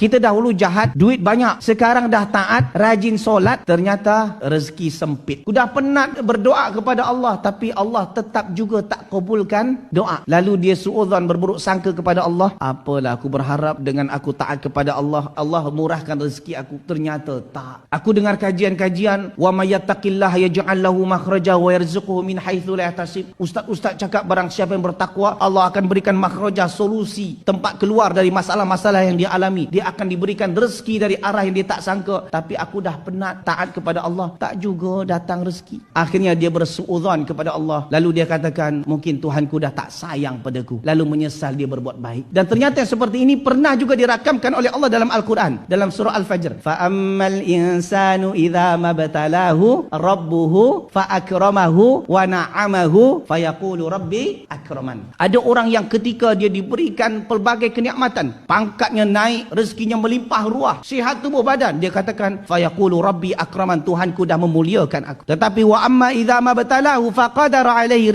Kita dahulu jahat, duit banyak. Sekarang dah taat, rajin solat, ternyata rezeki sempit. Sudah penat berdoa kepada Allah, tapi Allah tetap juga tak kabulkan doa. Lalu dia suudzon berburuk sangka kepada Allah. Apalah aku berharap dengan aku taat kepada Allah, Allah murahkan rezeki aku. Ternyata tak. Aku dengar kajian-kajian, wa may yattaqillaha yaj'al lahu makhraja wa yarzuquhu min haitsu la yahtasib. Ustaz-ustaz cakap barang siapa yang bertakwa, Allah akan berikan makhrajah solusi, tempat keluar dari masalah-masalah yang dia alami. Dia akan diberikan rezeki dari arah yang dia tak sangka. Tapi aku dah penat taat kepada Allah. Tak juga datang rezeki. Akhirnya dia bersuudzon kepada Allah. Lalu dia katakan, mungkin Tuhanku dah tak sayang padaku. Lalu menyesal dia berbuat baik. Dan ternyata yang seperti ini pernah juga dirakamkan oleh Allah dalam Al-Quran. Dalam surah Al-Fajr. فَأَمَّا الْإِنسَانُ إِذَا مَبْتَلَاهُ رَبُّهُ فَأَكْرَمَهُ وَنَعَمَهُ فَيَقُولُ رَبِّي أَكْرَمَنْ Ada orang yang ketika dia diberikan pelbagai kenikmatan, pangkatnya naik, rezekinya melimpah ruah, sihat tubuh badan, dia katakan fayaqulu rabbi akraman Tuhanku dah memuliakan aku. Tetapi wa amma idza mabtalahu faqadara alaihi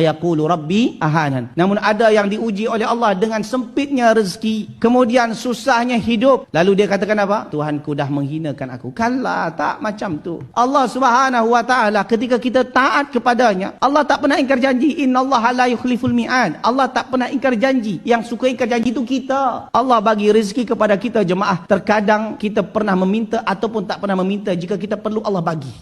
fayaqulu rabbi ahanan. Namun ada yang diuji oleh Allah dengan sempitnya rezeki, kemudian susahnya hidup, lalu dia katakan apa? Tuhanku dah menghinakan aku. Kala tak macam tu. Allah Subhanahu wa taala ketika kita taat kepadanya, Allah tak pernah ingkar janji. Innallaha la yukhliful mi'ad. Allah tak pernah ingkar janji. Yang suka ingkar janji itu kita. Allah bagi rezeki kepada kita jemaah. Terkadang kita pernah meminta ataupun tak pernah meminta. Jika kita perlu Allah bagi.